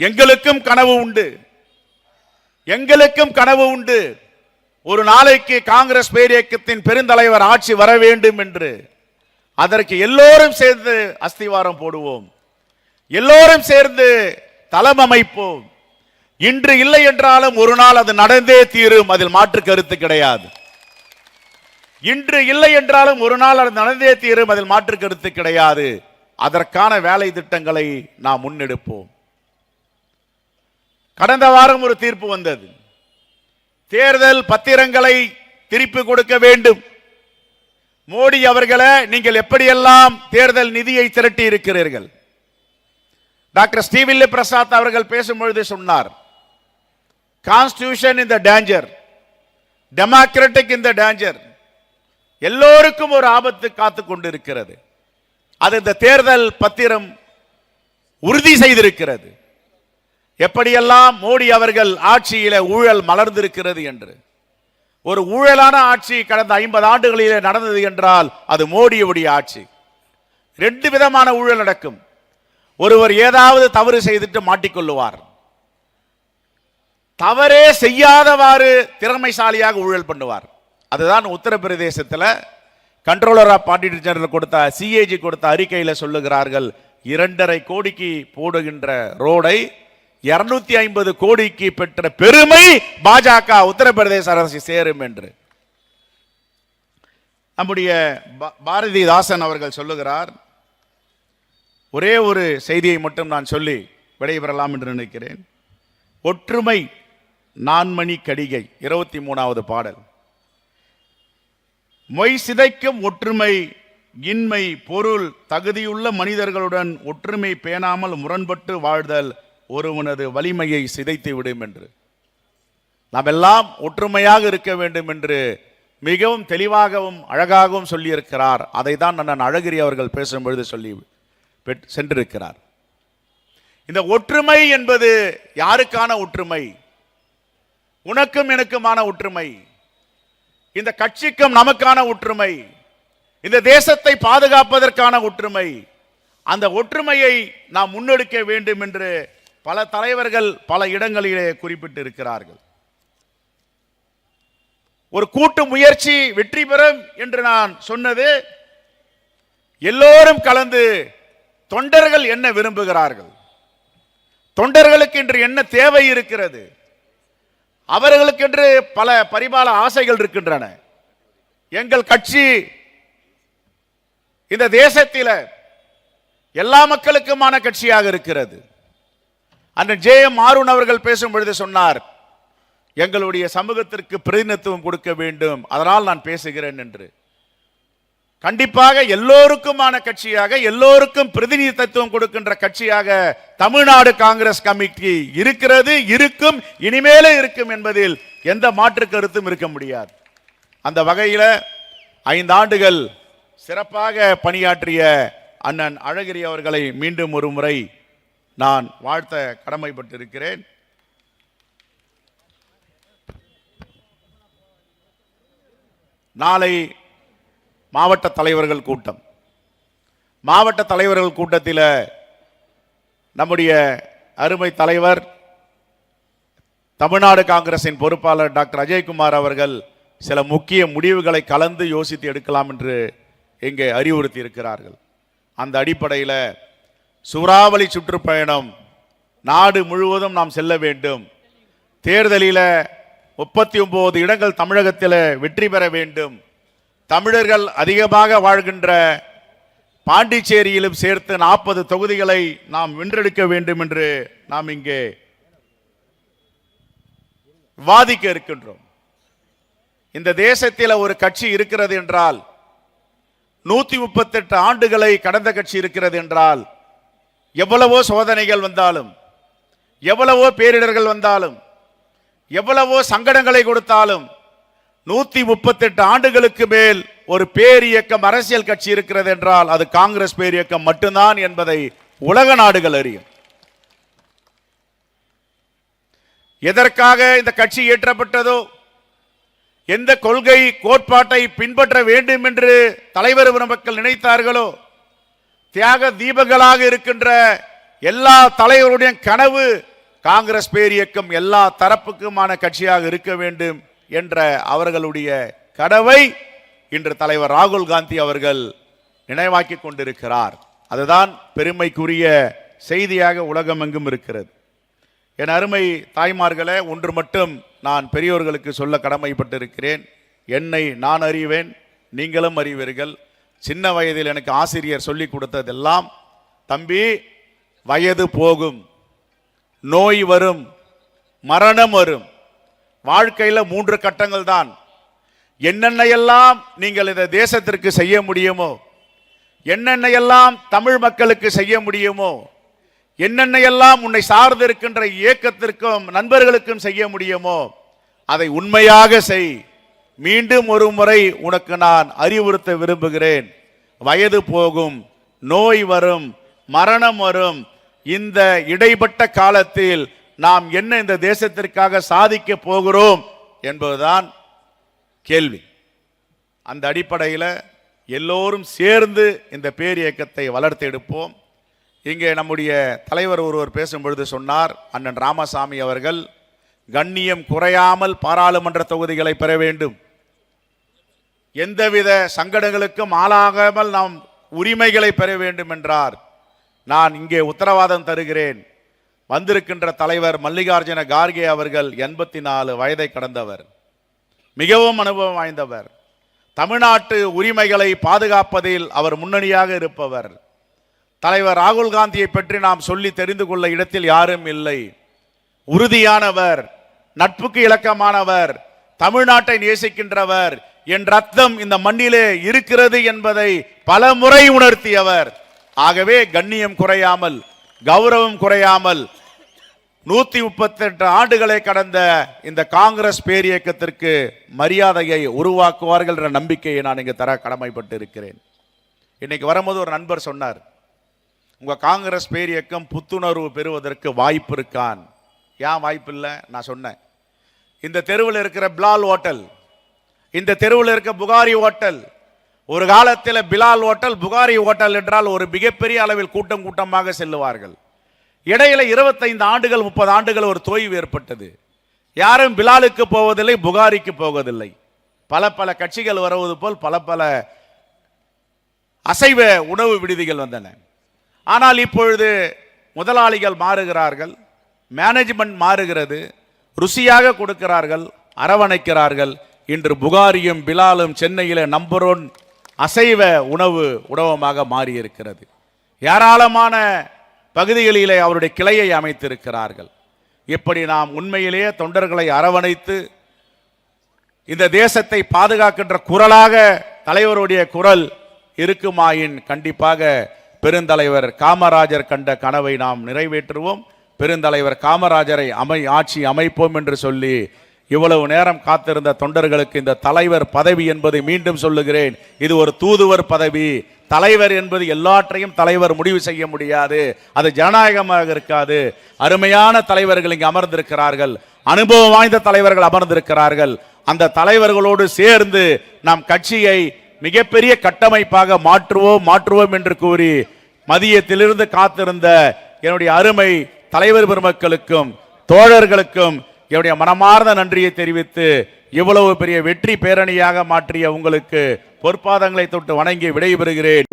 எங்களுக்கும் கனவு உண்டு. எங்களுக்கும் கனவு உண்டு. ஒரு நாளைக்கு காங்கிரஸ் பேரியக்கத்தின் பெருந்தலைவர் ஆட்சி வர வேண்டும் என்று. அதற்கு எல்லோரும் சேர்ந்து அஸ்திவாரம் போடுவோம். எல்லோரும் சேர்ந்து தளம் அமைப்போம். இன்று இல்லை என்றாலும் ஒரு நாள் அது நடந்தே தீரும். அதில் மாற்று கருத்து கிடையாது. இன்று இல்லை என்றாலும் ஒரு நாள் அது நடந்தே தீரும். அதில் மாற்று கருத்து கிடையாது. அதற்கான வேலை திட்டங்களை நாம் முன்னெடுப்போம். கடந்த வாரம் ஒரு தீர்ப்பு வந்தது. தேர்தல் பத்திரங்களை திருப்பி கொடுக்க வேண்டும். மோடி அவர்களை நீங்கள் எப்படியெல்லாம் தேர்தல் நிதியை திரட்டி இருக்கிறீர்கள்? டாக்டர் ஸ்ரீவில்லி பிரசாத் அவர்கள் பேசும்பொழுது சொன்னார் கான்ஸ்டியூஷன் இந்த டேஞ்சர் டெமோக்ராட்டிக் இந்த டேஞ்சர் எல்லோருக்கும் ஒரு ஆபத்து காத்து கொண்டிருக்கிறது. அது இந்த தேர்தல் பத்திரம் உறுதி செய்திருக்கிறது. எப்படியெல்லாம் மோடி அவர்கள் ஆட்சியில ஊழல் மலர்ந்திருக்கிறது என்று ஒரு ஊழலான ஆட்சி கடந்த ஐம்பது ஆண்டுகளிலே நடந்தது என்றால் அது மோடியுடைய ஆட்சி. ரெண்டு விதமான ஊழல் நடக்கும். ஒருவர் ஏதாவது தவறு செய்துட்டு மாட்டிக்கொள்ளுவார். தவறே செய்யாதவாறு திறமைசாலியாக ஊழல் பண்ணுவார். அதுதான் உத்தரப்பிரதேசத்தில் கண்ட்ரோலர் ஆஃப் ஆடிட்டர் ஜெனரல் கொடுத்த சிஏஜி கொடுத்த அறிக்கையில் சொல்லுகிறார்கள். இரண்டரை கோடிக்கு போடுகின்ற ரோடை இருநூத்தி ஐம்பது கோடிக்கு பெற்ற பெருமை பாஜக உத்தரப்பிரதேச அரசு சேரும் என்று. நம்முடைய பாரதிதாசன் அவர்கள் சொல்லுகிறார் ஒரே ஒரு செய்தியை மட்டும் நான் சொல்லி விடைபெறலாம் என்று நினைக்கிறேன். ஒற்றுமை நான்மணி கடிகை இருபத்தி மூணாவது பாடல். மொய் சிதைக்கும் ஒற்றுமை இன்மை பொருள் தகுதியுள்ள மனிதர்களுடன் ஒற்றுமை பேணாமல் முரண்பட்டு வாழ்தல் ஒருவனது வலிமையை சிதைத்து விடும் என்று. நாம் எல்லாம் ஒற்றுமையாக இருக்க வேண்டும் என்று மிகவும் தெளிவாகவும் அழகாகவும் சொல்லியிருக்கிறார். அதை தான் நான் அழகிரி அவர்கள் பேசும்பொழுது சொல்லி பெற்- சென்றிருக்கிறார். இந்த ஒற்றுமை என்பது யாருக்கான ஒற்றுமை? உனக்கும் எனக்குமான ஒற்றுமை. இந்த கட்சிக்கும் நமக்கான ஒற்றுமை. இந்த தேசத்தை பாதுகாப்பதற்கான ஒற்றுமை. அந்த ஒற்றுமையை நாம் முன்னெடுக்க வேண்டும் என்று பல தலைவர்கள் பல இடங்களிலே குறிப்பிட்டு இருக்கிறார்கள் ஒரு கூட்டு முயற்சி வெற்றி பெறும் என்று நான் சொன்னது எல்லோரும் கலந்து தொண்டர்கள் என்ன விரும்புகிறார்கள்? தொண்டர்களுக்கு இன்று என்ன தேவை இருக்கிறது? அவர்களுக்கென்று பல பரிபால ஆசைகள் இருக்கின்றன. எங்கள் கட்சி இந்த தேசத்தில் எல்லா மக்களுக்குமான கட்சியாக இருக்கிறது. அண்ணன் ஜே எம் ஆருண் அவர்கள் பேசும் பொழுது சொன்னார் எங்களுடைய சமூகத்திற்கு பிரதிநிதித்துவம் கொடுக்க வேண்டும். அதனால் நான் பேசுகிறேன் என்று. கண்டிப்பாக எல்லோருக்குமான கட்சியாக எல்லோருக்கும் பிரதிநிதித்துவம் கொடுக்கின்ற கட்சியாக தமிழ்நாடு காங்கிரஸ் கமிட்டி இருக்கிறது இருக்கும் இனிமேலே இருக்கும் என்பதில் எந்த மாற்று கருத்தும் இருக்க முடியாது. அந்த வகையில் ஐந்து ஆண்டுகள் சிறப்பாக பணியாற்றிய அண்ணன் அழகிரி அவர்களை மீண்டும் ஒரு முறை நான் வாழ்த்த கடமைப்பட்டிருக்கிறேன். நாளை மாவட்ட தலைவர்கள் கூட்டம். மாவட்ட தலைவர்கள் கூட்டத்தில் நம்முடைய அருமை தலைவர் தமிழ்நாடு காங்கிரசின் பொறுப்பாளர் டாக்டர் அஜய்குமார் அவர்கள் சில முக்கிய முடிவுகளை கலந்து யோசித்து எடுக்கலாம் என்று இங்கே அறிவுறுத்தி இருக்கிறார்கள் அந்த அடிப்படையில் சூறாவளி சுற்றுப்பயணம் நாடு முழுவதும் நாம் செல்ல வேண்டும். தேர்தலில் முப்பத்தி ஒம்பது இடங்கள் தமிழகத்தில் வெற்றி பெற வேண்டும். தமிழர்கள் அதிகமாக வாழ்கின்ற பாண்டிச்சேரியிலும் சேர்த்து நாற்பது தொகுதிகளை நாம் வென்றெடுக்க வேண்டும் என்று நாம் இங்கே விவாதிக்க இருக்கின்றோம். இந்த தேசத்தில் ஒரு கட்சி இருக்கிறது என்றால் நூற்றி முப்பத்தெட்டு ஆண்டுகளை கடந்த கட்சி இருக்கிறது என்றால் எவ்வளவோ சோதனைகள் வந்தாலும் எவ்வளவோ பேரிடர்கள் வந்தாலும் எவ்வளவோ சங்கடங்களை கொடுத்தாலும் நூற்றி முப்பத்தெட்டு ஆண்டுகளுக்கு மேல் ஒரு பேரியக்கம் அரசியல் கட்சி இருக்கிறது என்றால் அது காங்கிரஸ் பேரியக்கம் மட்டும்தான் என்பதை உலக நாடுகள் அறியும். எதற்காக இந்த கட்சி இயற்றப்பட்டதோ எந்த கொள்கை கோட்பாட்டை பின்பற்ற வேண்டும் என்று தலைவர் மக்கள் நினைத்தார்களோ தியாக தீபங்களாக இருக்கின்ற எல்லா தலைவருடைய கனவு காங்கிரஸ் பேரியக்கம் எல்லா தரப்புக்குமான கட்சியாக இருக்க வேண்டும் என்ற அவர்களுடைய கனவை இன்று தலைவர் ராகுல் காந்தி அவர்கள் நினைவாக்கி கொண்டிருக்கிறார். அதுதான் பெருமைக்குரிய செய்தியாக உலகமெங்கும் இருக்கிறது. என் அருமை தாய்மார்களே ஒன்று மட்டும் நான் பெரியோர்களுக்கு சொல்ல கடமைப்பட்டிருக்கிறேன். என்னை நான் அறிவேன் நீங்களும் அறிவீர்கள். சின்ன வயதில் எனக்கு ஆசிரியர் சொல்லி கொடுத்ததெல்லாம் தம்பி வயது போகும். நோய் வரும். மரணம் வரும். வாழ்க்கையில் மூன்று கட்டங்கள் தான். என்னென்ன எல்லாம் நீங்கள் இந்த தேசத்திற்கு செய்ய முடியுமோ என்னென்ன எல்லாம் தமிழ் மக்களுக்கு செய்ய முடியுமோ என்னென்ன எல்லாம் உன்னை சார்ந்திருக்கின்ற இயக்கத்திற்கும் நண்பர்களுக்கும் செய்ய முடியுமோ அதை உண்மையாக செய். மீண்டும் ஒரு முறை உனக்கு நான் அறிவுறுத்த விரும்புகிறேன். வயது போகும் நோய் வரும் மரணம் வரும். இந்த இடைப்பட்ட காலத்தில் நாம் என்ன இந்த தேசத்திற்காக சாதிக்க போகிறோம் என்பதுதான் கேள்வி. அந்த அடிப்படையில் எல்லோரும் சேர்ந்து இந்த பேரியக்கத்தை வளர்த்தெடுப்போம் இங்கே நம்முடைய தலைவர் ஒருவர் பேசும்பொழுது சொன்னார் அண்ணன் ராமசாமி அவர்கள் கண்ணியம் குறையாமல் பாராளுமன்ற தொகுதிகளை பெற வேண்டும். எந்தவித சங்கடங்களுக்கும் ஆளாகாமல் நாம் உரிமைகளை பெற வேண்டும் என்றார் நான் இங்கே உத்தரவாதம் தருகிறேன். வந்திருக்கின்ற தலைவர் மல்லிகார்ஜுன கார்கே அவர்கள் எண்பத்தி நாலு வயதை கடந்தவர். மிகவும் அனுபவம் வாய்ந்தவர். தமிழ்நாட்டு உரிமைகளை பாதுகாப்பதில் அவர் முன்னணியாக இருப்பவர். தலைவர் ராகுல் காந்தியை பற்றி நாம் சொல்லி தெரிந்து கொள்ள இடத்தில் யாரும் இல்லை. உறுதியானவர் நட்புக்கு இலக்கமானவர் தமிழ்நாட்டை நேசிக்கின்றவர் என் ரத்தம் இந்த மண்ணிலே இருக்கிறது என்பதை பல முறை உணர்த்தியவர். ஆகவே கண்ணியம் குறையாமல் கௌரவம் குறையாமல் நூத்தி முப்பத்தி எட்டு ஆண்டுகளை கடந்த இந்த காங்கிரஸ் பேரியக்கத்திற்கு மரியாதையை உருவாக்குவார்கள் என்ற நம்பிக்கையை நான் இங்கு தர கடமைப்பட்டு இருக்கிறேன் இன்னைக்கு வரும்போது ஒரு நண்பர் சொன்னார் உங்க காங்கிரஸ் பேரியக்கம் புத்துணர்வு பெறுவதற்கு வாய்ப்பு இருக்கான். ஏன் வாய்ப்பு இல்லை? நான் சொன்னேன். இந்த தெருவில் இருக்கிற பிலால் ஹோட்டல் இந்த தெருவில் இருக்க புகாரி ஹோட்டல் ஒரு காலத்தில் பிலால் ஹோட்டல் புகாரி ஹோட்டல் என்றால் ஒரு மிகப்பெரிய அளவில் கூட்டம் கூட்டமாக செல்லுவார்கள். இடையில இருபத்தைந்து ஆண்டுகள் முப்பது ஆண்டுகள் ஒரு தோய்வு ஏற்பட்டது. யாரும் பிலாலுக்கு போவதில்லை புகாரிக்கு போவதில்லை. பல பல கட்சிகள் வருவது போல் பல பல அசைவ உணவு விடுதிகள் வந்தன. ஆனால் இப்பொழுது முதலாளிகள் மாறுகிறார்கள் மேனேஜ்மெண்ட் மாறுகிறது ருசியாக கொடுக்கிறார்கள் அரவணைக்கிறார்கள் இன்று புகாரியும் பிலாலும் சென்னையில நம்பர் ஒன் அசைவ உணவு உணவமாக மாறியிருக்கிறது. ஏராளமான பகுதிகளிலே அவருடைய கிளையை அமைத்திருக்கிறார்கள். இப்படி நாம் உண்மையிலேயே தொண்டர்களை அரவணைத்து இந்த தேசத்தை பாதுகாக்கின்ற குரலாக தலைவருடைய குரல் இருக்குமாயின் கண்டிப்பாக பெருந்தலைவர் காமராஜர் கண்ட கனவை நாம் நிறைவேற்றுவோம். பெருந்தலைவர் காமராஜரை அமை ஆட்சி அமைப்போம் என்று சொல்லி இவ்வளவு நேரம் காத்திருந்த தொண்டர்களுக்கு இந்த தலைவர் பதவி என்பது மீண்டும் சொல்லுகிறேன். இது ஒரு தூதுவர் பதவி. தலைவர் என்பது எல்லாற்றையும் தலைவர் முடிவு செய்ய முடியாது. அது ஜனநாயகமாக இருக்காது. அருமையான தலைவர்கள் இங்கு அமர்ந்திருக்கிறார்கள். அனுபவம் வாய்ந்த தலைவர்கள் அமர்ந்திருக்கிறார்கள். அந்த தலைவர்களோடு சேர்ந்து நாம் கட்சியை மிகப்பெரிய கட்டமைப்பாக மாற்றுவோம் மாற்றுவோம் என்று கூறி மதியத்திலிருந்து காத்திருந்த என்னுடைய அருமை தலைவர் பெருமக்களுக்கும் தோழர்களுக்கும் என்னுடைய மனமார்ந்த நன்றியை தெரிவித்து இவ்வளவு பெரிய வெற்றி பேரணியாக மாற்றிய உங்களுக்கு பொற்பாதங்களை தொட்டு வணங்கி விடைபெறுகிறேன்.